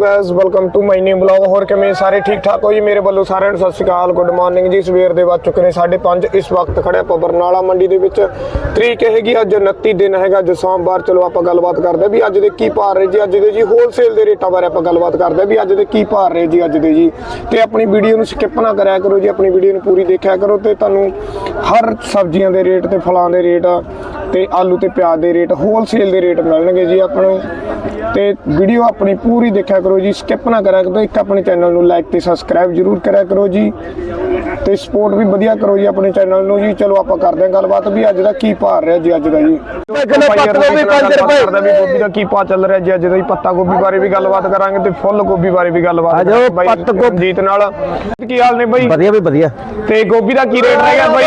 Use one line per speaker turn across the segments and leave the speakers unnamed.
Guys welcome to my new blog ਹੋਰ ਕਿਵੇਂ ਸਾਰੇ ਠੀਕ ਠਾਕ ਹੋ ਜੀ? ਮੇਰੇ ਵੱਲੋਂ ਸਾਰਿਆਂ ਨੂੰ ਸਤਿ ਸ਼੍ਰੀ ਅਕਾਲ। ਗੁੱਡ ਮਾਰਨਿੰਗ ਜੀ। ਸਵੇਰ ਦੇ ਵੱਜ ਚੁੱਕੇ ਨੇ 5:30 ਇਸ ਵਕਤ ਖੜੇ ਆਪਾਂ ਬਰਨਾਲਾ ਮੰਡੀ ਦੇ ਵਿੱਚ। ਤਰੀਕ ਹੈਗੀ ਅੱਜ 29 ਦਿਨ ਹੈਗਾ, ਅੱਜ ਸੋਮਵਾਰ। ਚਲੋ ਆਪਾਂ ਗੱਲਬਾਤ ਕਰਦੇ ਹਾਂ ਵੀ ਅੱਜ ਦੇ ਕੀ ਭਾਅ ਰਹੇ ਜੀ? ਅੱਜ ਦੇ ਜੀ ਹੋਲਸੇਲ ਦੇ ਰੇਟਾਂ ਬਾਰੇ ਆਪਾਂ ਗੱਲਬਾਤ ਕਰਦੇ ਹਾਂ ਵੀ ਅੱਜ ਦੇ ਕੀ ਭਾਅ ਰਹੇ ਜੀ ਅੱਜ ਦੇ ਜੀ। ਤੇ ਆਪਣੀ ਵੀਡੀਓ ਨੂੰ ਸਕਿਪ ਨਾ ਕਰਿਆ ਕਰੋ ਜੀ। ਆਪਣੀ ਵੀਡੀਓ ਨੂੰ ਪੂਰੀ ਦੇਖਿਆ ਕਰੋ ਤੇ ਤੁਹਾਨੂੰ ਹਰ ਸਬਜ਼ੀਆਂ ਦੇ ਰੇਟ ਤੇ ਫਲਾਂ ਦੇ ਰੇਟ ਤੇ ਆਲੂ ਤੇ ਪਿਆਜ਼ ਦੇ ਰੇਟ ਹੋਲਸੇਲ ਦੇ ਰੇਟ ਮਿਲਣਗੇ ਜੀ। ਆਪਾਂ ਨੂੰ ਤੇ ਵੀਡੀਓ ਆਪਣੀ ਪੂਰੀ ਦੇਖਿਆ ਕਰੋ ਜੀ ਸਕਿਪ ਨਾ ਕਰਿਆ ਕਰੋ ਇੱਕ ਆਪਣੇ ਚੈਨਲ ਨੂੰ ਲਾਈਕ ਤੇ ਸਬਸਕ੍ਰਾਈਬ ਜਰੂਰ ਕਰਿਆ ਕਰੋ ਜੀ। ਤੇ ਸਪੋਰਟ ਵੀ ਵਧੀਆ ਕਰੋ ਜੀ ਆਪਣੇ ਚੈਨਲ ਨੂੰ ਜੀ। ਚਲੋ ਆਪਾਂ ਕਰਦੇ ਹਾਂ ਗੱਲਬਾਤ ਵੀ ਅੱਜ ਦਾ ਕੀ ਭਾਅ ਰਿਹਾ ਜੀ ਅੱਜ ਦਾ ਜੀ।
ਕਿਲੋ ਪੱਤਾ ਗੋਭੀ ਪੰਜ ਰੁਪਏ।
ਕਰਦਾ ਵੀ ਗੋਭੀ ਦਾ ਕੀ ਭਾਅ ਚੱਲ ਰਿਹਾ ਜੀ ਅੱਜ ਦਾ ਜੀ। ਪੱਤਾ ਗੋਭੀ ਬਾਰੇ ਵੀ ਗੱਲਬਾਤ ਕਰਾਂਗੇ ਤੇ ਫੁੱਲ ਗੋਭੀ ਬਾਰੇ ਵੀ ਗੱਲਬਾਤ ਕਰਾਂਗੇ ਬਾਈ
ਪੱਤ ਗੋਭੀ।
ਰਣਜੀਤ ਨਾਲ। ਕੀ ਹਾਲ ਨੇ ਬਾਈ?
ਵਧੀਆ ਵੀ ਵਧੀਆ।
ਤੇ ਗੋਭੀ ਦਾ ਕੀ ਰੇਟ ਰਹੇਗਾ ਬਾਈ?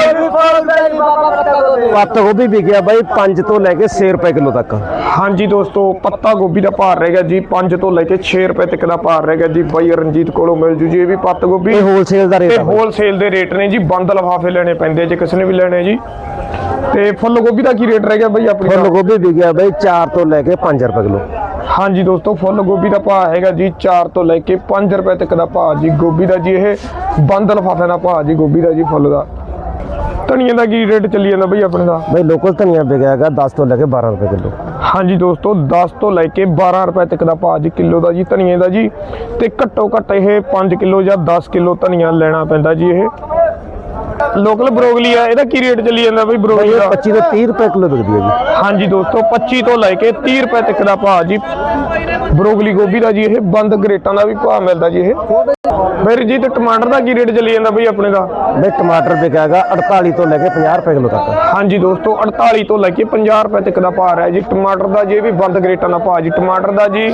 ਪੱਤ ਗੋਭੀ ਵਿਕਿਆ ਬਾਈ 5 ਤੋਂ ਲੈ ਕੇ 6 ਰੁਪਏ ਕਿਲੋ ਤੱਕ।
ਹਾਂਜੀ ਦੋਸਤੋ ਪੱਤਾ ਗੋਭੀ ਦਾ ਭਾਅ ਰਹੇਗਾ ਜੀ 5 ਤੋਂ ਲੈ ਕੇ 6 ਰੁਪਏ ਤੱਕ ਦਾ ਭਾਅ ਰਹੇਗਾ ਜੀ। ਬਾਈ ਰਣਜੀਤ ਕੋਲੋਂ ਮਿਲ ਜੂ ਜੀ ਇਹ ਵੀ ਪੱਤ ਗੋਭੀ।
ਇਹ ਹੋਲਸੇਲ ਦਾ ਰੇਟ ਬਾਈ।
ਹੋਲਸੇਲ ਦੇ ਰੇਟ ਨੇ ਜੀ ਬੰਦ ਲਫਾਫੇ ਲੈਣੇ ਪੈਂਦੇ ਜੇ ਕਿਸੇ ਨੇ ਵੀ ਲੈਣੇ ਜੀ। ਤੇ ਫੁੱਲ ਗੋਭੀ ਦਾ ਕੀ ਰੇਟ ਰਹੇਗਾ ਬਾਈ ਆਪਣੀ
ਫੁੱਲ ਗੋਭੀ ਵਿਕਿਆ ਬਾਈ 4 ਤੋਂ ਲੈ ਕੇ 5 ਰੁਪਏ ਕਿਲੋ।
ਹਾਂਜੀ ਦੋਸਤੋ ਫੁੱਲ ਗੋਭੀ ਦਾ ਭਾਅ ਹੈਗਾ ਜੀ 4 ਤੋਂ ਲੈ ਕੇ 5 ਰੁਪਏ ਤੱਕ ਦਾ ਭਾਅ ਜੀ ਗੋਭੀ ਦਾ ਜੀ ਇਹ ਬੰਦ ਲਫਾਫੇ ਦਾ ਭਾਅ ਜੀ ਗੋਭੀ ਦਾ ਜੀ ਫੁੱਲ ਦਾ। ਧਨੀਏ ਦਾ ਕੀ ਰੇਟ ਚੱਲੀ ਜਾਂਦਾ ਬਈ ਆਪਣੇ ਦਾ?
ਬਾਈ ਲੋਕਲ ਧਨੀਆ ਵਿਕਿਆ ਹੈਗਾ 10 ਤੋਂ ਲੈ ਕੇ 12 ਰੁਪਏ ਕਿਲੋ।
ਹਾਂਜੀ ਦੋਸਤੋ 10 ਤੋਂ ਲੈ ਕੇ 12 ਰੁਪਏ ਤੱਕ ਦਾ ਭਾਅ ਜੀ ਕਿਲੋ ਦਾ ਜੀ ਧਨੀਏ ਦਾ ਜੀ। ਤੇ ਘੱਟੋ ਘੱਟ ਇਹ 5 ਕਿਲੋ ਜਾਂ 10 ਕਿਲੋ ਧਨੀਆ ਲੈਣਾ ਪੈਂਦਾ ਜੀ ਇਹ। ਲੋਕਲ ਬਰੋਗਲੀ ਆ ਇਹਦਾ ਕੀ ਰੇਟ ਚੱਲੀ ਜਾਂਦਾ ਬਈ ਬਰੋਗਲੀ ਦਾ?
25 ਤੋਂ 30 ਰੁਪਏ ਕਿਲੋ ਵਿਕਦੀ ਹੈ ਜੀ।
ਹਾਂਜੀ ਦੋਸਤੋ 25 ਤੋਂ ਲੈ ਕੇ 30 ਰੁਪਏ ਤੱਕ ਦਾ ਭਾਅ ਜੀ। ਬਰੋਗਲੀ ਗੋਭੀ ਦਾ ਜੀ ਇਹ ਬੰਦ ਗਰੇਟਾਂ ਦਾ ਵੀ ਭਾਅ ਮਿਲਦਾ ਜੀ ਇਹ। ਫਿਰ ਜੀ ਤੇ ਟਮਾਟਰ ਦਾ ਕੀ ਰੇਟ ਚੱਲੀ ਜਾਂਦਾ ਬਈ ਆਪਣੇ ਦਾ?
ਬਾਈ ਟਮਾਟਰ ਵਿਕਿਆ ਹੈਗਾ 48 ਤੋਂ ਲੈ ਕੇ 50 ਰੁਪਏ ਕਿਲੋ ਤੱਕ।
ਹਾਂਜੀ ਦੋਸਤੋ 48 ਤੋਂ ਲੈ ਕੇ 50 ਰੁਪਏ ਤੱਕ ਦਾ ਭਾਅ ਹੈ ਜੀ। ਟਮਾਟਰ ਦਾ ਜੀ ਵੀ ਬੰਦ ਗਰੇਟਾਂ ਦਾ ਭਾਅ ਜੀ। ਟਮਾਟਰ ਦਾ ਜੀ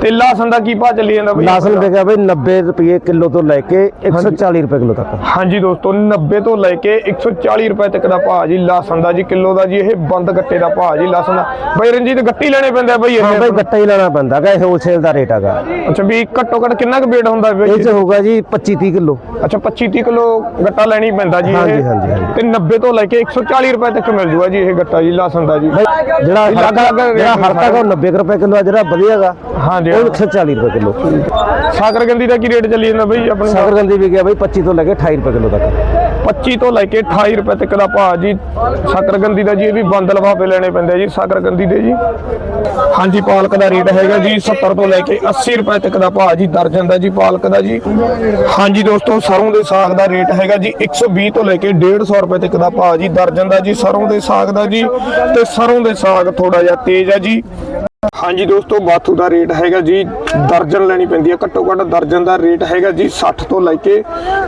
ਤੇ ਲਸਣ ਦਾ ਕੀ ਭਾਅ ਚੱਲੀ ਜਾਂਦਾ ਬਈ?
ਲਸਣ ਵਿਕਿਆ ਬਾਈ 90 ਰੁਪਏ ਕਿਲੋ ਤੋਂ ਲੈ ਕੇ 140 ਰੁਪਏ ਕਿਲੋ ਤੱਕ।
ਹਾਂਜੀ ਦੋਸਤੋ 90 ਤੋਂ ਲੈ ਕੇ 140 ਰੁਪਏ ਤੱਕ ਦਾ ਭਾਅ ਜੀ ਲਸਣ ਦਾ ਜੀ ਕਿਲੋ ਦਾ ਜੀ ਇਹ ਬੰਦ ਗੱਟੇ ਦਾ ਭਾਅ ਜੀ ਲਸਣ ਦਾ। ਬਈ ਰਣਜੀਤ ਗੱਟੀ ਲੈਣੇ ਪੈਂਦੇ ਬਈ
ਹਾਂ
ਇਹ
ਬਾਈ ਗੱਟਾ ਹੀ ਲੈਣਾ ਪੈਂਦਾ ਹੈਗਾ ਇਹ ਹੋਲਸੇਲ ਦਾ ਰੇਟ ਹੈਗਾ।
ਅੱਛਾ ਵੀ ਘੱਟੋ ਘੱਟ ਕਿੰਨਾ ਕੁ weight ਹੁੰਦਾ
ਇਹ ਚ ਹੋਊਗਾ ਜੀ 25 30 ਕਿਲੋ।
ਅੱਛਾ 25 30 ਕਿਲੋ ਗੱਟਾ ਲੈਣੀ ਪੈਂਦਾ ਜੀ
ਹਾਂਜੀ,
ਇਹ?
ਹਾਂਜੀ, ਹਾਂਜੀ।
ਤੇ 90 ਤੋਂ ਲੈ ਕੇ 140 ਰੁਪਏ ਤੱਕ ਮਿਲ ਜੂਗਾ ਜੀ ਇਹ ਗੱਟਾ ਜੀ ਲਸਣ ਦਾ ਜੀ।
ਬਾਈ ਜਿਹੜਾ
ਅਲੱਗ-
ਹਲਕਾ ਜਿਹੜਾ ਹਲਕਾ ਉਹ 90 ਕੁ ਰੁਪਏ ਕਿਲੋ ਆ ਜਿਹੜਾ ਵਧੀਆ ਹੈਗਾ
ਹਾਂਜੀ
ਉਹ 140 ਰੁਪਏ ਕਿਲੋ।
ਸਾਕਰਗੰਦੀ ਦਾ ਕੀ ਰੇਟ ਚੱਲੀ ਜਾਂਦਾ ਬਈ ਆਪਣੇ?
ਸਾਗਰਗੰਦੀ ਵਿਕਿਆ ਬਾਈ 25 ਤੋਂ ਲੈ ਕੇ 28 ਰੁਪਏ ਕਿਲੋ ਤੱਕ।
25 ਤੋਂ ਲੈ ਕੇ 28 ਰੁਪਏ ਤੱਕ ਦਾ ਭਾਅ ਜੀ। ਸਾਕਰਗੰਦੀ ਦਾ ਜੀ, ਇਹ ਵੀ ਬੰਦ ਲਫਾਫੇ ਲੈਣੇ ਪੈਂਦੇ ਜੀ ਸਾਕਰਗੰਦੀ ਦੇ ਜੀ। ਹਾਂਜੀ, ਪਾਲਕ ਦਾ ਰੇਟ ਹੈਗਾ ਜੀ 70 ਤੋਂ ਲੈ ਕੇ 80 ਰੁਪਏ ਤੱਕ ਦਾ ਭਾਅ ਜੀ ਦਰਜਨ ਦਾ ਜੀ ਪਾਲਕ ਦਾ ਜੀ। ਹਾਂਜੀ ਦੋਸਤੋ, ਸਰੋਂ ਦੇ ਸਾਗ ਦਾ ਰੇਟ ਹੈਗਾ ਜੀ 120 ਤੋਂ ਲੈ ਕੇ 150 ਰੁਪਏ ਤੱਕ ਦਾ ਭਾਅ ਜੀ ਦਰਜਨ ਦਾ ਜੀ ਸਰੋਂ ਦੇ ਸਾਗ ਦਾ ਜੀ। ਤੇ ਸਰੋਂ ਦੇ ਸਾਗ ਥੋੜਾ ਜਿਹਾ ਤੇਜ਼ ਆ ਜੀ। ਹਾਂਜੀ ਦੋਸਤੋ, ਬਾਥੂ ਦਾ ਰੇਟ ਹੈਗਾ ਜੀ, ਦਰਜਨ ਲੈਣੀ ਪੈਂਦੀ ਹੈ ਘੱਟੋ ਘੱਟ ਦਰਜਨ ਦਾ ਰੇਟ ਹੈਗਾ ਜੀ 60 ਤੋਂ ਲੈ ਕੇ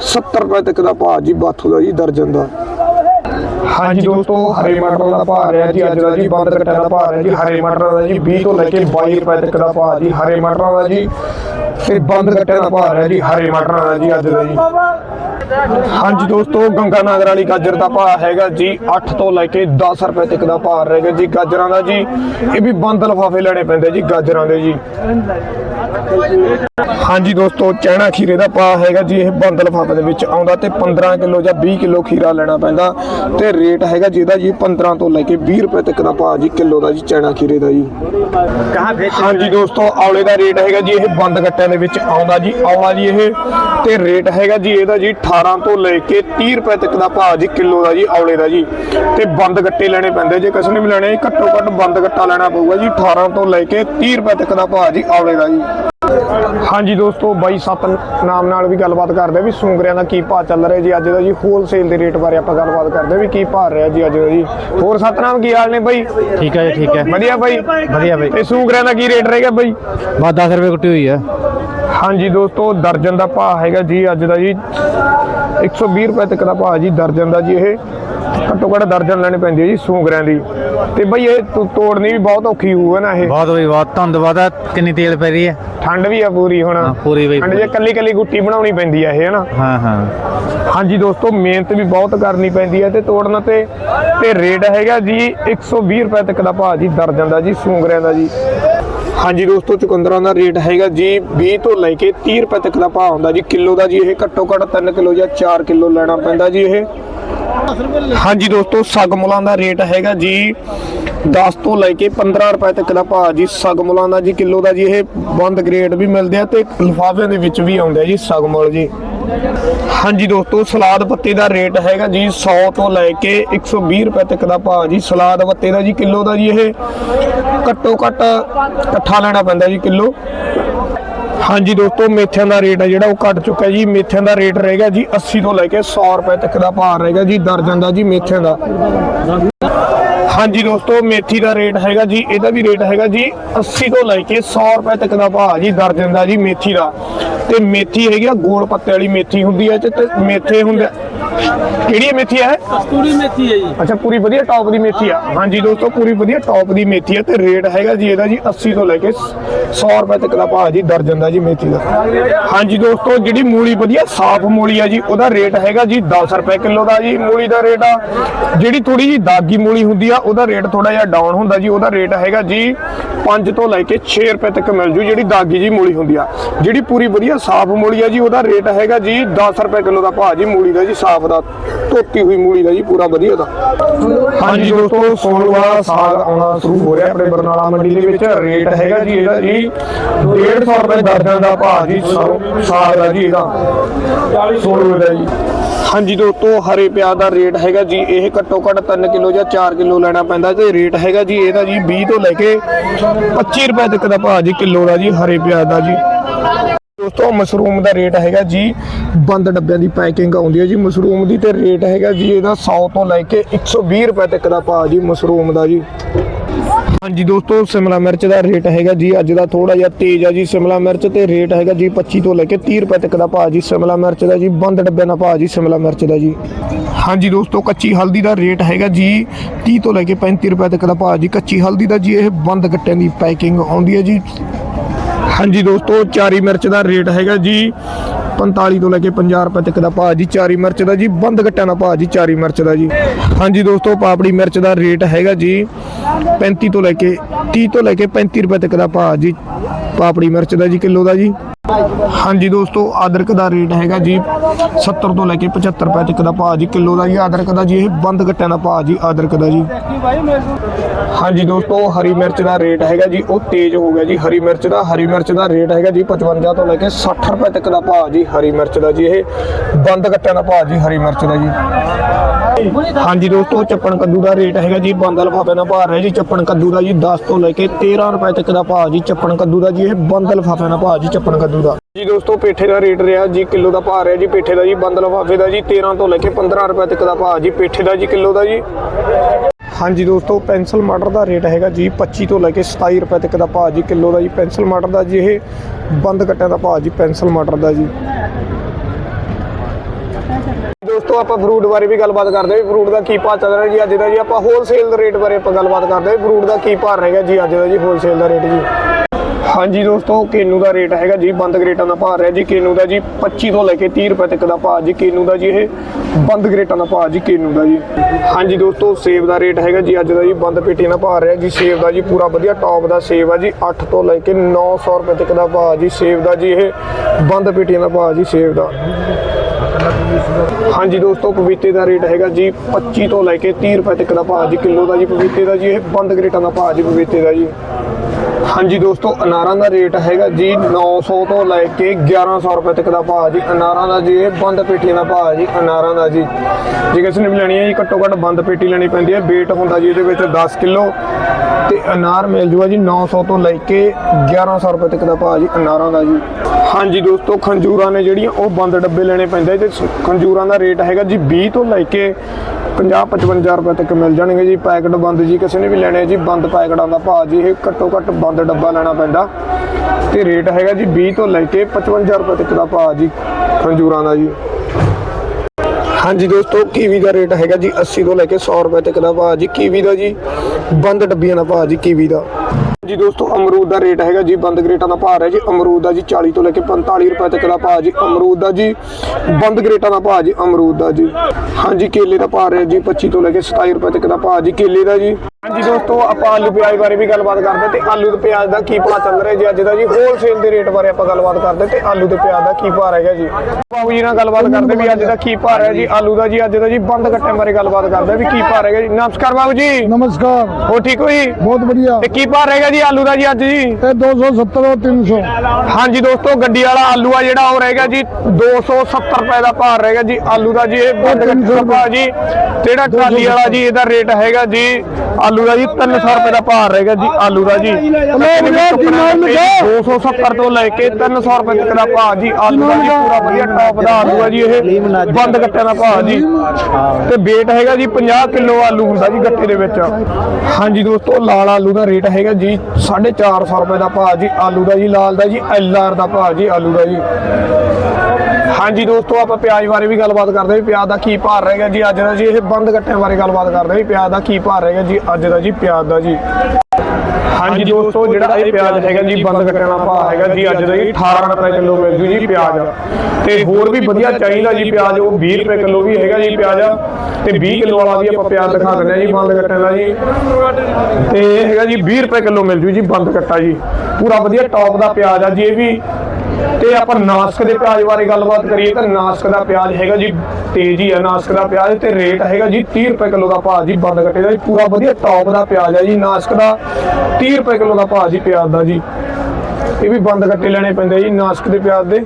70 ਰੁਪਏ ਤੱਕ ਦਾ ਭਾਅ ਜੀ ਬਾਥੂ ਦਾ ਜੀ, ਦਰਜਨ ਦਾ। ਹਾਂਜੀ ਦੋਸਤੋ, ਹਰੇ ਮਟਰ ਦਾ ਭਾਅ ਰਿਹਾ ਜੀ, ਅੱਜ ਦਾ ਜੀ ਬੰਦ ਕੱਟਿਆ ਦਾ ਭਾਅ ਰਿਹਾ ਜੀ, ਹਰੇ ਮਟਰ ਦਾ ਜੀ 20 ਤੋਂ ਲੈ ਕੇ 22 ਰੁਪਏ ਤੱਕ ਦਾ ਭਾਅ ਜੀ, ਹਰੇ ਮਟਰਾਂ ਦਾ ਜੀ, ਤੇ ਬੰਦ ਕੱਟਿਆ ਦਾ ਭਾਅ ਰਿਹਾ ਜੀ, ਹਰੇ ਮਟਰਾਂ ਦਾ ਜੀ, ਅੱਜ ਦਾ ਜੀ। ਹਾਂਜੀ ਦੋਸਤੋ ਗੰਗਾ ਨਗਰ ਵਾਲੀ ਗਾਜਰ ਦਾ ਭਾਅ ਹੈਗਾ ਜੀ 8 ਤੋਂ ਲੈ ਕੇ 10 ਰੁਪਏ ਤੱਕ ਦਾ ਭਾਅ ਰਹੇਗਾ ਜੀ ਗਾਜਰਾਂ ਦਾ ਜੀ। ਇਹ ਵੀ ਬੰਦ ਲਫਾਫੇ ਲੈਣੇ ਪੈਂਦੇ ਜੀ ਗਾਜਰਾਂ ਦੇ ਜੀ। ਹਾਂਜੀ ਦੋਸਤੋ ਚੈਣਾ ਖੀਰੇ ਦਾ ਭਾਅ ਹੈਗਾ ਜੀ ਇਹ ਬੰਦ ਲਫਾਫੇ ਦੇ ਵਿੱਚ ਆਉਂਦਾ ਤੇ 15 ਕਿਲੋ ਜਾਂ 20 ਕਿਲੋ ਖੀਰਾ ਲੈਣਾ ਪੈਂਦਾ ਤੇ ਰੇਟ ਹੈਗਾ ਜਿਹਦਾ ਜੀ 15 ਤੋਂ ਲੈ ਕੇ 20 ਰੁਪਏ ਤੱਕ ਦਾ ਭਾਅ ਜੀ ਕਿਲੋ ਦਾ ਜੀ ਚੈਣਾ ਖੀਰੇ ਦਾ ਜੀ। ਹਾਂਜੀ ਦੋਸਤੋ ਔਲੇ ਦਾ ਰੇਟ ਹੈਗਾ ਜੀ ਇਹ ਬੰਦ ਗੱਟਿਆਂ ਦੇ ਵਿੱਚ ਆਉਂਦਾ ਜੀ ਔਲਾ ਜੀ ਇਹ ਤੇ ਰੇਟ ਹੈਗਾ ਜੀ ਇਹਦਾ ਜੀ 18 ਤੋਂ ਲੈ ਕੇ 30 ਰੁਪਏ ਤੱਕ ਦਾ ਭਾਅ ਜੀ, ਕਿਲੋ ਦਾ ਜੀ, ਔਲੇ ਦਾ ਜੀ। ਤੇ ਬੰਦ ਗੱਟੇ ਲੈਣੇ ਪੈਂਦੇ, ਜੇ ਕਿਸੇ ਨੇ ਵੀ ਲੈਣੇ, ਘੱਟੋ ਘੱਟ ਬੰਦ ਗੱਟਾ ਲੈਣਾ ਪਊਗਾ ਜੀ 18 ਤੋਂ ਲੈ ਕੇ 30 ਰੁਪਏ ਤੱਕ ਦਾ ਭਾਅ ਜੀ, ਔਲੇ ਦਾ ਜੀ। ਹਾਂਜੀ ਦੋਸਤੋ ਬਾਈ ਸਤ ਨਾਮ ਨਾਲ ਵੀ ਗੱਲਬਾਤ ਕਰਦੇ ਆ ਵੀ ਸੂੰਗਰਿਆਂ ਦਾ ਕੀ ਭਾਅ ਚੱਲ ਰਿਹਾ ਜੀ? ਅੱਜ ਦਾ ਜੀ ਹੋਲਸੇਲ ਦੇ ਰੇਟ ਬਾਰੇ ਆਪਾਂ ਗੱਲਬਾਤ ਕਰਦੇ ਆ ਵੀ ਕੀ ਭਾਅ ਰਿਹਾ ਜੀ ਅੱਜ ਦਾ ਜੀ। ਹੋਰ ਸਤਨਾਮ ਕੀ ਹਾਲ ਨੇ ਬਾਈ?
ਠੀਕ ਹੈ ਜੀ ਠੀਕ ਹੈ।
ਵਧੀਆ ਬਾਈ?
ਵਧੀਆ ਬਾਈ।
ਤੇ ਸੂੰਗਰਿਆਂ ਦਾ ਕੀ ਰੇਟ ਰਹੇਗਾ ਬਾਈ?
ਬਸ 10 ਰੁਪਏ ਕੁੱਟੀ ਹੋਈ ਹੈ
ਹਾਂਜੀ ਦੋਸਤੋ ਦਰਜਨ ਦਾ ਭਾਅ ਹੈਗਾ ਜੀ ਅੱਜ ਦਾ ਜੀ। 120 ਰੁਪਏ ਤੱਕ ਦਾ ਭਾਅ ਜੀ ਦਰਜਨ ਦਾ ਜੀ ਇਹ। ਘੱਟੋ ਘੱਟ ਦਰਜਨ ਲੈਣੀ ਪੈਂਦੀ ਹੈ ਜੀ ਸੂੰਗਰਿਆਂ ਦੀ। ਤੇ ਬਈ ਇਹ ਤੋ- ਤੋੜਨੀ ਵੀ ਬਹੁਤ ਔਖੀ ਹੋਊ ਹੈ ਨਾ ਇਹ।
ਬਹੁਤ ਬਈ ਬਹੁਤ ਧੁੰਦ ਵਾਦਾ ਕਿੰਨੀ ਤੇਲ ਪੈ ਰਹੀ ਹੈ?
ਠੰਡ ਵੀ ਆ ਪੂਰੀ ਹੁਣ।
ਹਾਂ, ਪੂਰੀ ਬਈ,
ਠੰਡ ਜੇ ਕੱਲੀ ਕੱਲੀ ਗੁੱਟੀ ਬਣਾਉਣੀ ਪੈਂਦੀ ਆ ਇਹ ਹੈ ਨਾ?
ਹਾਂ ਹਾਂ।
ਹਾਂਜੀ ਦੋਸਤੋ ਮਿਹਨਤ ਵੀ ਬਹੁਤ ਕਰਨੀ ਪੈਂਦੀ ਹੈ ਤੇ ਤੋੜਨ ਤੇ ਤੇ ਰੇਟ ਹੈਗਾ ਜੀ 120 ਰੁਪਏ ਤੱਕ ਦਾ ਭਾਅ ਜੀ ਦਰਜਨ ਦਾ ਜੀ ਸੂੰਗਰਿਆਂ ਦਾ ਜੀ। ਹਾਂਜੀ ਦੋਸਤੋ ਚੁਕੰਦਰਾਂ ਦਾ ਰੇਟ ਹੈਗਾ ਜੀ 20 ਤੋਂ ਲੈ ਕੇ 30 ਰੁਪਏ ਤੱਕ ਦਾ ਭਾਅ ਹੁੰਦਾ ਜੀ। ਕਿਲੋ ਦਾ ਜੀ ਇਹ ਘੱਟੋ ਘੱਟ 3 ਕਿਲੋ ਜਾਂ 4 ਕਿਲੋ ਲੈਣਾ ਪੈਂਦਾ ਜੀ ਇਹ। ਹਾਂਜੀ ਦੋਸਤੋ ਸਗ ਮੁਲਾਂ ਦਾ ਰੇਟ ਹੈਗਾ ਜੀ 10 ਤੋਂ ਲੈ ਕੇ 15 ਰੁਪਏ ਤੱਕ ਦਾ ਭਾਅ ਜੀ, ਸਗਮਲਾਂ ਦਾ ਜੀ, ਕਿਲੋ ਦਾ ਜੀ, ਇਹ ਬੰਦ ਗ੍ਰੇਡ ਵੀ ਮਿਲਦੇ ਆ ਤੇ ਲਫ਼ਾਫਿਆਂ ਦੇ ਵਿੱਚ ਵੀ ਆਉਂਦੇ ਆ ਜੀ ਸਗਮਲ ਜੀ। ਹਾਂਜੀ ਦੋਸਤੋ, ਸਲਾਦ ਪੱਤੇ ਦਾ ਰੇਟ ਹੈਗਾ ਜੀ 100 ਤੋਂ ਲੈ ਕੇ 120 ਰੁਪਏ ਤੱਕ ਦਾ ਭਾਅ ਜੀ। ਸਲਾਦ ਪੱਤੇ ਦਾ ਜੀ, ਕਿਲੋ ਦਾ ਜੀ, ਇਹ ਘੱਟੋ ਘੱਟ ਇਕੱਠਾ ਲੈਣਾ ਪੈਂਦਾ ਜੀ ਕਿਲੋ। ਹਾਂਜੀ ਦੋਸਤੋ, ਮੇਥਿਆਂ ਦਾ ਰੇਟ ਹੈ ਜਿਹੜਾ, ਉਹ ਘਟ ਚੁੱਕਾ ਜੀ। ਮੇਥਿਆਂ ਦਾ ਰੇਟ ਰਹੇਗਾ ਜੀ 80 ਤੋਂ ਲੈ ਕੇ 100 ਰੁਪਏ ਤੱਕ ਦਾ ਭਾਅ ਰਹੇਗਾ ਜੀ ਦਰਜਨ ਦਾ ਜੀ ਮੇਥਿਆਂ ਦਾ। ਹਾਂਜੀ ਦੋਸਤੋ, ਮੇਥੀ ਦਾ ਰੇਟ ਹੈਗਾ ਜੀ, ਇਹਦਾ ਵੀ ਰੇਟ ਹੈਗਾ ਜੀ 80 ਤੋਂ ਲੈ ਕੇ 100 ਰੁਪਏ ਤੱਕ ਦਾ ਭਾਅ ਜੀ ਦਰਜਨ ਦਾ ਜੀ ਮੇਥੀ ਦਾ। ਤੇ ਮੇਥੀ ਹੈਗੀ ਆ, ਗੋਲ ਪੱਤੇ ਵਾਲੀ ਮੇਥੀ ਹੁੰਦੀ ਹੈ ਤੇ ਮੇਥੇ ਹੁੰਦੇ ਕਿਹੜੀ ਮੇਥੀ ਹੈ?
ਕਸਤੂਰੀ ਮੇਥੀ ਹੈ ਜੀ।
ਅੱਛਾ ਪੂਰੀ ਵਧੀਆ ਟੌਪ ਦੀ ਮੇਥੀ ਆ। ਹਾਂਜੀ ਦੋਸਤੋ ਪੂਰੀ ਵਧੀਆ ਟੌਪ ਦੀ ਮੇਥੀ ਆ ਤੇ ਰੇਟ ਹੈਗਾ ਜੀ ਇਹਦਾ ਜੀ 80 ਤੋਂ ਲੈ ਕੇ 100 ਰੁਪਏ ਤੱਕ ਦਾ ਭਾਅ ਜੀ ਦਰਜਨ ਦਾ ਜੀ ਮੇਥੀ ਦਾ। ਹਾਂਜੀ ਦੋਸਤੋ ਜਿਹੜੀ ਮੂਲੀ ਵਧੀਆ ਸਾਫ਼ ਮੂਲੀ ਆ ਜੀ ਉਹਦਾ ਰੇਟ ਹੈਗਾ ਜੀ 10 ਰੁਪਏ ਕਿਲੋ ਦਾ ਜੀ ਮੂਲੀ ਦਾ ਰੇਟ ਆ। ਜਿਹੜੀ ਥੋੜੀ ਜੀ ਦਾਗੀ ਮੂਲੀ ਹੁੰਦੀ ਆ ਉਹਦਾ ਰੇਟ ਥੋੜਾ ਜਿਹਾ ਡਾਊਨ ਹੁੰਦਾ ਜੀ ਉਹਦਾ ਰੇਟ ਹੈਗਾ ਜੀ 5 ਤੋਂ ਲੈ ਕੇ 6 ਰੁਪਏ ਤੱਕ ਮਿਲ ਜੂ ਜਿਹੜੀ ਦਾਗੀ ਜੀ ਮੂਲੀ ਹੁੰਦੀ ਆ। ਜਿਹੜੀ ਪੂਰੀ ਵਧੀਆ ਸਾਫ਼ ਮੂਲੀ ਆ ਜੀ ਉਹਦਾ ਰੇਟ ਹੈਗਾ ਜੀ 10 ਰੁਪਏ ਕਿਲੋ ਦਾ ਭਾਅ ਜੀ ਮੂਲੀ ਦਾ ਜੀ ਸਾਫ਼ ਦਾ ਧੋਤੀ ਹੋਈ ਮੂਲੀ ਦਾ ਜੀ ਪੂਰਾ ਵਧੀਆ ਦਾ। ਹਾਂਜੀ ਦੋਸਤੋ ਸੋਣ ਵਾਲਾ ਸਾਗ ਆਉਣਾ ਸ਼ੁਰੂ ਹੋ ਰਿਹਾ ਆਪਣੇ ਬਰਨਾਲਾ ਮੰਡੀ ਦੇ ਵਿੱਚ। ਰੇਟ ਹੈਗਾ ਜੀ ਇਹਦਾ ਜੀ 150 ਰੁਪਏ ਦਰਜਨ ਦਾ ਭਾਅ ਜੀ ਸਾਗ ਦਾ ਜੀ ਇਹਦਾ। 40 ਰੁਪਏ ਦਾ ਜੀ। ਹਾਂਜੀ ਦੋਸਤੋ ਹਰੇ ਪਿਆਜ਼ ਦਾ ਰੇਟ ਹੈਗਾ ਜੀ ਇਹ ਘੱਟੋ ਘੱਟ 3 ਕਿਲੋ ਜਾਂ 4 ਕਿਲੋ ਲੈਣਾ ਪੈਂਦਾ ਤੇ ਰੇਟ ਹੈਗਾ ਜੀ ਇਹਦਾ ਜੀ 20 ਤੋਂ ਲੈ ਕੇ 25 ਰੁਪਏ ਤੱਕ ਦਾ ਭਾਅ ਜੀ ਕਿਲੋ ਦਾ ਜੀ ਹਰੇ ਪਿਆਜ਼ ਦਾ ਜੀ। ਦੋਸਤੋ, ਮਸ਼ਰੂਮ ਦਾ ਰੇਟ ਹੈਗਾ ਜੀ, ਬੰਦ ਡੱਬਿਆਂ ਦੀ ਪੈਕਿੰਗ ਆਉਂਦੀ ਹੈ ਜੀ। ਮਸ਼ਰੂਮ ਦੀ ਤੇ ਰੇਟ ਹੈਗਾ ਜੀ, ਇਹਦਾ 100 ਤੋਂ ਲੈ ਕੇ 120 ਰੁਪਏ ਤੱਕ ਦਾ ਭਾਅ ਜੀ, ਮਸ਼ਰੂਮ ਦਾ ਜੀ। ਹਾਂਜੀ ਦੋਸਤੋ, ਸਿਮਲਾ ਮਿਰਚ ਦਾ ਰੇਟ ਹੈਗਾ ਜੀ, ਅੱਜ ਦਾ ਥੋੜਾ ਜਿਹਾ ਤੇਜ਼ ਆ ਜੀ। ਸਿਮਲਾ ਮਿਰਚ ਤੇ ਰੇਟ ਹੈਗਾ ਜੀ 25 ਤੋਂ ਲੈ ਕੇ 30 ਰੁਪਏ ਤੱਕ ਦਾ ਭਾਅ ਜੀ, ਸਿਮਲਾ ਮਿਰਚ ਦਾ ਜੀ, ਬੰਦ ਡੱਬਿਆਂ ਦਾ ਭਾਅ ਜੀ, ਸਿਮਲਾ ਮਿਰਚ ਦਾ ਜੀ। ਹਾਂਜੀ ਦੋਸਤੋ, ਕੱਚੀ ਹਲਦੀ ਦਾ ਰੇਟ ਹੈਗਾ ਜੀ 30 ਤੋਂ ਲੈ ਕੇ 35 ਰੁਪਏ ਤੱਕ ਦਾ ਭਾਅ ਜੀ, ਕੱਚੀ ਹਲਦੀ ਦਾ ਜੀ, ਇਹ ਬੰਦ ਗੱਟਿਆਂ ਦੀ ਪੈਕਿੰਗ ਆਉਂਦੀ ਹੈ ਜੀ। ਹਾਂਜੀ ਦੋਸਤੋ, ਚਾਰੀ ਮਿਰਚ ਦਾ ਰੇਟ ਹੈਗਾ ਜੀ 45 ਤੋਂ ਲੈ ਕੇ 50 ਰੁਪਏ ਤੱਕ ਦਾ ਭਾਅ ਜੀ, ਚਾਰੀ ਮਿਰਚ ਦਾ ਜੀ, ਬੰਦ ਗੱਟਿਆਂ ਦਾ ਭਾਅ ਜੀ, ਚਾਰੀ ਮਿਰਚ ਦਾ ਜੀ। ਹਾਂਜੀ ਦੋਸਤੋ, ਪਾਪੜੀ ਮਿਰਚ ਦਾ ਰੇਟ ਹੈਗਾ ਜੀ 35 ਤੋਂ ਲੈ ਕੇ 30 ਤੋਂ ਲੈ ਕੇ 35 ਰੁਪਏ ਤੱਕ ਦਾ ਭਾਅ ਜੀ, ਪਾਪੜੀ ਮਿਰਚ ਦਾ ਜੀ ਕਿਲੋ ਦਾ ਜੀ। ਹਾਂਜੀ ਦੋਸਤੋ ਅਦਰਕ ਦਾ ਰੇਟ ਹੈਗਾ ਜੀ 70 ਤੋਂ ਲੈ ਕੇ 75 ਰੁਪਏ ਤੱਕ ਦਾ ਭਾਅ ਜੀ, ਕਿਲੋ ਦਾ ਜੀ ਅਦਰਕ ਦਾ ਜੀ, ਇਹ ਬੰਦ ਗੱਟਿਆਂ ਦਾ ਭਾਅ ਜੀ ਅਦਰਕ ਦਾ ਜੀ। ਹਾਂਜੀ ਦੋਸਤੋ, ਹਰੀ ਮਿਰਚ ਦਾ ਰੇਟ ਹੈਗਾ ਜੀ, ਉਹ ਤੇਜ਼ ਹੋ ਗਿਆ ਜੀ, ਹਰੀ ਮਿਰਚ ਦਾ, ਹਰੀ ਮਿਰਚ ਦਾ ਰੇਟ ਹੈਗਾ ਜੀ 55 ਤੋਂ ਲੈ ਕੇ 60 ਰੁਪਏ ਤੱਕ ਦਾ ਭਾਅ ਜੀ, ਹਰੀ ਮਿਰਚ ਦਾ ਜੀ, ਇਹ ਬੰਦ ਗੱਟਿਆਂ ਦਾ ਭਾਅ ਜੀ, ਹਰੀ ਮਿਰਚ ਦਾ ਜੀ। ਹਾਂਜੀ ਦੋਸਤੋ ਚੱਪਣ ਕੱਦੂ ਦਾ ਰੇਟ ਹੈਗਾ ਜੀ, ਬੰਦ ਲਫਾਫੇ ਦਾ ਭਾਅ ਰਿਹਾ ਜੀ, ਚੱਪਣ ਕੱਦੂ ਦਾ ਜੀ 10 ਤੋਂ ਲੈ ਕੇ 13 ਰੁਪਏ ਤੱਕ ਦਾ ਭਾਅ ਜੀ, ਚੱਪਣ ਕੱਦੂ ਦਾ ਜੀ, ਇਹ ਬੰਦ ਲਫਾਫੇ ਦਾ ਭਾਅ ਜੀ, ਚੱਪਣ ਕੱਦੂ ਦਾ। ਜੀ ਦੋਸਤੋ, ਪੇਠੇ ਦਾ ਰੇਟ ਰਿਹਾ ਜੀ, ਕਿਲੋ ਦਾ ਭਾਅ ਰਿਹਾ ਜੀ, ਪੇਠੇ ਦਾ ਜੀ, ਬੰਦ ਲਫਾਫੇ ਦਾ ਜੀ 13 ਤੋਂ ਲੈ ਕੇ 15 ਰੁਪਏ ਤੱਕ ਦਾ ਭਾਅ ਜੀ, ਪੇਠੇ ਦਾ ਜੀ, ਕਿਲੋ ਦਾ ਜੀ। ਹਾਂਜੀ ਦੋਸਤੋ, ਪੈਨਸਲ ਮਟਰ ਦਾ ਰੇਟ ਹੈਗਾ ਜੀ 25 ਤੋਂ ਲੈ ਕੇ 27 ਰੁਪਏ ਤੱਕ ਦਾ ਭਾਅ ਜੀ, ਕਿਲੋ ਦਾ ਜੀ, ਪੈਨਸਲ ਮਟਰ ਦਾ ਜੀ, ਇਹ ਬੰਦ ਕੱਟਿਆਂ ਦਾ ਭਾਅ ਜੀ, ਪੈਨਸਲ ਮਟਰ ਦਾ ਜੀ। ਦੋਸਤੋ, ਆਪਾਂ ਫਰੂਟ ਬਾਰੇ ਵੀ ਗੱਲਬਾਤ ਕਰਦੇ ਹਾਂ ਫਰੂਟ ਦਾ ਕੀ ਭਾਅ ਚੱਲ ਰਿਹਾ ਜੀ, ਅੱਜ ਦਾ ਜੀ ਆਪਾਂ ਹੋਲਸੇਲ ਰੇਟ ਬਾਰੇ ਆਪਾਂ ਗੱਲਬਾਤ ਕਰਦੇ ਹਾਂ ਫਰੂਟ ਦਾ ਕੀ ਭਾਅ ਰਹੇਗਾ ਜੀ, ਅੱਜ ਦਾ ਜੀ ਹੋਲਸੇਲ ਦਾ ਰੇਟ ਜੀ। ਹਾਂਜੀ ਦੋਸਤੋ, ਕੇਨੂ ਦਾ ਰੇਟ ਹੈਗਾ ਜੀ, ਬੰਦ ਗਰੇਟਾਂ ਦਾ ਭਾਅ ਰਿਹਾ ਜੀ, ਕੇਨੂ ਦਾ ਜੀ 25 ਤੋਂ ਲੈ ਕੇ 30 ਰੁਪਏ ਤੱਕ ਦਾ ਭਾਅ ਜੀ, ਕੇਨੂ ਦਾ ਜੀ ਇਹ ਬੰਦ ਗਰੇਟਾਂ ਦਾ ਭਾਅ ਜੀ, ਕੇਨੂ ਦਾ ਜੀ। ਹਾਂਜੀ ਦੋਸਤੋ, ਸੇਬ ਦਾ ਰੇਟ ਹੈਗਾ ਜੀ, ਅੱਜ ਦਾ ਜੀ ਬੰਦ ਪੇਟੀਆਂ ਦਾ ਭਾਅ ਰਿਹਾ ਜੀ, ਸੇਬ ਦਾ ਜੀ ਪੂਰਾ ਵਧੀਆ ਟੌਪ ਦਾ ਸੇਬ ਆ ਜੀ 8 ਤੋਂ ਲੈ ਕੇ 900 ਰੁਪਏ ਤੱਕ ਦਾ ਭਾਅ ਜੀ, ਸੇਬ ਦਾ ਜੀ ਇਹ ਬੰਦ ਪੇਟੀਆਂ ਦਾ ਭਾਅ ਜੀ, ਸੇਬ ਦਾ। ਹਾਂਜੀ ਦੋਸਤੋ, ਪਪੀਤੇ ਦਾ ਰੇਟ ਹੈਗਾ ਜੀ 25 ਤੋਂ ਲੈ ਕੇ 30 ਰੁਪਏ ਤੱਕ ਦਾ ਭਾਅ ਜੀ ਕਿਲੋ ਦਾ ਜੀ, ਪਪੀਤੇ ਦਾ ਜੀ ਇਹ ਬੰਦ ਗਰੇਟਾਂ ਦਾ ਭਾਅ ਜੀ ਪਪੀਤੇ ਦਾ ਜੀ। ਹਾਂਜੀ ਦੋਸਤੋ, ਅਨਾਰਾਂ ਦਾ ਰੇਟ ਹੈਗਾ ਜੀ 900 ਤੋਂ ਲੈ ਕੇ 1100 ਰੁਪਏ ਤੱਕ ਦਾ ਭਾਅ ਜੀ। ਅਨਾਰਾਂ ਦਾ ਜੀ, ਇਹ ਬੰਦ ਪੇਟੀਆਂ ਦਾ ਭਾਅ ਜੀ, ਅਨਾਰਾਂ ਦਾ ਜੀ। ਜੇ ਕਿਸੇ ਨੇ ਵੀ ਲੈਣੀ ਹੈ ਜੀ, ਘੱਟੋ ਘੱਟ ਬੰਦ ਪੇਟੀ ਲੈਣੀ ਪੈਂਦੀ ਹੈ। weight ਹੁੰਦਾ ਜੀ ਇਹਦੇ ਵਿੱਚ 10 ਕਿਲੋ। ਤੇ ਅਨਾਰ ਮਿਲ ਜੂਗਾ ਜੀ 900 ਤੋਂ ਲੈ ਕੇ 1100 ਰੁਪਏ ਤੱਕ ਦਾ ਭਾਅ ਜੀ, ਅਨਾਰਾਂ ਦਾ ਜੀ। ਹਾਂਜੀ ਦੋਸਤੋ, ਖੰਜੂਰਾਂ ਨੇ ਜਿਹੜੀਆਂ ਉਹ ਬੰਦ ਡੱਬੇ ਲੈਣੇ ਪੈਂਦੇ ਤੇ ਸ- ਖੰਜੂਰਾਂ ਦਾ ਰੇਟ ਹੈਗਾ ਜੀ 20 ਤੋਂ ਲੈ ਕੇ 50 55 ਰੁਪਏ ਤੱਕ ਮਿਲ ਜਾਣਗੇ ਜੀ। ਪੈਕਟ ਬੰਦ ਜੀ, ਕਿਸੇ ਨੇ ਵੀ ਲੈਣੇ ਜੀ, ਬੰਦ ਪੈਕਟਾਂ ਦਾ ਭਾਅ ਜੀ, ਇਹ ਘੱਟੋ ਘੱਟ ਬੰਦ ਡੱਬਾ ਲੈਣਾ ਪੈਂਦਾ। ਤੇ ਰੇਟ ਹੈਗਾ ਜੀ 20 ਤੋਂ ਲੈ ਕੇ 55 ਰੁਪਏ ਤੱਕ ਦਾ ਭਾਅ ਜੀ, ਖੰਜੂਰਾਂ ਦਾ ਜੀ। ਹਾਂਜੀ ਦੋਸਤੋ, ਕੀਵੀ ਦਾ ਰੇਟ ਹੈਗਾ ਜੀ 80 ਤੋਂ ਲੈ ਕੇ 100 ਰੁਪਏ ਤੱਕ ਦਾ ਭਾਅ ਜੀ, ਕੀਵੀ ਦਾ ਜੀ, ਬੰਦ ਡੱਬੀਆਂ ਦਾ ਭਾਅ ਜੀ, ਕੀਵੀ ਦਾ। ਜੀ ਦੋਸਤੋ, ਅਮਰੂਦ ਦਾ ਰੇਟ ਹੈਗਾ ਜੀ, ਬੰਦ ਗ੍ਰੇਟਾਂ ਦਾ ਭਾਅ ਹੈ ਜੀ, ਅਮਰੂਦ ਦਾ ਜੀ 40 ਤੋਂ ਲੈ ਕੇ 45 ਰੁਪਏ ਤੱਕ ਦਾ ਭਾਅ ਜੀ, ਅਮਰੂਦ ਦਾ ਜੀ, ਬੰਦ ਗ੍ਰੇਟਾਂ ਦਾ ਭਾਅ ਜੀ, ਅਮਰੂਦ ਦਾ ਜੀ। ਹਾਂਜੀ, ਕੇਲੇ ਦਾ ਭਾਅ ਹੈ ਜੀ 25 ਤੋਂ ਲੈ ਕੇ 27 ਰੁਪਏ ਤੱਕ ਦਾ ਭਾਅ ਜੀ, ਕੇਲੇ ਦਾ ਜੀ। ਹਾਂਜੀ ਦੋਸਤੋ ਆਪਾਂ ਆਲੂ ਪਿਆਜ਼ ਬਾਰੇ ਵੀ ਗੱਲਬਾਤ ਕਰਦੇ ਤੇ ਆਲੂ ਤੇ ਪਿਆਜ਼ ਦਾ ਕੀ ਭਾਅ ਚੱਲ ਰਿਹਾ ਜੀ ਅੱਜ ਦਾ ਜੀ? ਹੋਲਸੇਲ ਦੇ ਰੇਟ ਬਾਰੇ ਆਪਾਂ ਗੱਲਬਾਤ ਕਰਦੇ ਤੇ ਆਲੂ ਤੇ ਪਿਆਜ਼ ਦਾ ਕੀ ਭਾਅ ਹੈਗਾ ਜੀ? ਬਾਬੂ ਜੀ ਨਾਲ ਗੱਲਬਾਤ ਕਰਦੇ ਵੀ ਅੱਜ ਦਾ ਕੀ ਭਾਅ ਹੈ ਜੀ? ਆਲੂ ਦਾ ਜੀ ਅੱਜ ਦਾ ਜੀ ਬੰਦ ਕੱਟੇ ਬਾਰੇ ਗੱਲਬਾਤ ਕਰਦੇ ਵੀ ਕੀ ਭਾਅ ਹੈਗਾ ਜੀ। ਨਮਸਕਾਰ ਬਾਬੂ ਜੀ।
ਨਮਸਕਾਰ।
ਹੋ ਠੀਕ ਹੋ ਜੀ?
ਬਹੁਤ ਵਧੀਆ।
ਤੇ ਕੀ ਭਾਅ ਹੈਗਾ ਜੀ ਆਲੂ ਦਾ ਜੀ ਅੱਜ ਜੀ?
ਇਹ 270 ਔਰ 300
ਹਾਂਜੀ ਦੋਸਤੋ ਗੱਡੀ ਵਾਲਾ ਆਲੂ ਆ ਜਿਹੜਾ ਉਹ ਰਹੇਗਾ ਜੀ 270 ਰੁਪਏ ਦਾ ਭਾਅ ਰਹੇਗਾ ਜੀ। ਆਲੂ ਦਾ ਜੀ ਇਹ ਬੰਦ ਕੱਟੇ ਦਾ ਭਾਅ ਜੀ। ਜਿਹੜਾ ਟਰਾਲੀ ਵਾਲਾ ਜੀ ਇਹਦਾ ਰੇਟ ਹੈਗਾ ਜੀ ਆਲੂ ਦਾ ਜੀ 300 ਰੁਪਏ ਦਾ ਭਾਅ ਰਹੇਗਾ ਜੀ ਆਲੂ ਦਾ ਜੀ। 270 ਤੋਂ ਲੈ ਕੇ 300 ਰੁਪਏ ਤੱਕ ਦਾ ਭਾਅ ਜੀ ਆਲੂ ਦਾ ਜੀ ਪੂਰਾ ਵਧੀਆ ਟੌਪ ਦਾ ਆਲੂ ਆ ਜੀ ਇਹ। ਬੰਦ ਗੱਟਿਆਂ ਦਾ ਭਾਅ ਜੀ। ਤੇ weight ਹੈਗਾ ਜੀ 50 ਕਿਲੋ ਆਲੂ ਹੁੰਦਾ ਜੀ ਗੱਟੇ ਦੇ ਵਿੱਚ। ਹਾਂਜੀ ਦੋਸਤੋ ਲਾਲ ਆਲੂ ਦਾ ਰੇਟ ਹੈਗਾ ਜੀ 450 ਰੁਪਏ ਦਾ ਭਾਅ ਜੀ ਆਲੂ ਦਾ ਜੀ ਲਾਲ ਦਾ ਜੀ ਐਲ ਆਰ ਦਾ ਭਾਅ ਜੀ ਆਲੂ ਦਾ ਜੀ। ਹਾਂਜੀ ਦੋਸਤੋ ਆਪਾਂ ਪਿਆਜ਼ ਬਾਰੇ ਵੀ ਗੱਲਬਾਤ ਕਰਦੇ ਹਾਂ ਪਿਆਜ਼ ਦਾ ਕੀ ਭਾਅ ਰਹੇਗਾ ਜੀ ਅੱਜ ਦਾ ਜੀ ਇਹ ਬੰਦ ਗੱਟਿਆਂ ਬਾਰੇ ਗੱਲਬਾਤ ਕਰਦੇ ਹਾਂ ਪਿਆਜ਼ ਦਾ ਕੀ ਭਾਅ ਰਹੇਗਾ ਜੀ ਅੱਜ ਦਾ ਜੀ ਪਿਆਜ਼ ਦਾ ਜੀ। ਹਾਂਜੀ ਦੋਸਤੋ ਜਿਹੜਾ ਇਹ ਪਿਆਜ਼ ਹੈਗਾ ਜੀ ਬੰਦ ਕੱਟਣ ਭਾਅ ਹੈਗਾ ਜੀ ਅੱਜ ਦਾ ਜੀ 18 ਰੁਪਏ ਕਿਲੋ ਮਿਲ ਜੂ ਜੀ ਪਿਆਜ਼। ਤੇ ਹੋਰ ਵੀ ਵਧੀਆ ਚਾਹੀਦਾ ਜੀ ਪਿਆਜ਼ ਉਹ 20 ਰੁਪਏ ਕਿਲੋ ਵੀ ਹੈਗਾ ਜੀ ਪਿਆਜ਼। ਤੇ 20 ਕਿਲੋ ਵਾਲਾ ਵੀ ਆਪਾਂ ਪਿਆਜ਼ ਦਿਖਾ ਦਿੰਦੇ ਹਾਂ ਜੀ ਬੰਦ ਕੱਟਣ ਦਾ ਜੀ। ਤੇ ਇਹ ਹੈਗਾ ਜੀ 20 ਰੁਪਏ ਕਿਲੋ ਮਿਲ ਜੂ ਜੀ ਬੰਦ ਕੱਟਾ ਜੀ। ਪੂਰਾ ਵਧੀਆ ਟੌਪ ਦਾ ਪਿਆਜ਼ ਆ ਜੀ ਇਹ ਵੀ ਤੇ ਆਪਾਂ ਨਾਸਕ ਦੇ ਪਿਆਜ਼ ਬਾਰੇ ਗੱਲਬਾਤ ਕਰੀਏ ਤਾਂ ਨਾਸਕ ਦਾ ਪਿਆਜ਼ ਹੈਗਾ ਜੀ ਤੇਜ਼ੀ ਆ, ਨਾਸਕ ਦਾ ਪਿਆਜ਼ ਤੇ ਰੇਟ ਹੈਗਾ ਜੀ 30 ਰੁਪਏ ਕਿਲੋ ਦਾ ਭਾਅ ਜੀ, ਬੰਦ ਕੱਟੇ ਦਾ ਜੀ, ਪੂਰਾ ਵਧੀਆ ਟੌਪ ਦਾ ਪਿਆਜ਼ ਹੈ ਜੀ, ਨਾਸਕ ਦਾ 30 ਰੁਪਏ ਕਿਲੋ ਦਾ ਭਾਅ ਜੀ ਪਿਆਜ਼ ਦਾ ਜੀ। ਇਹ ਵੀ ਬੰਦ ਕੱਟੇ ਲੈਣੇ ਪੈਂਦੇ ਜੀ ਨਾਸਕ ਦੇ ਪਿਆਜ਼ ਦੇ।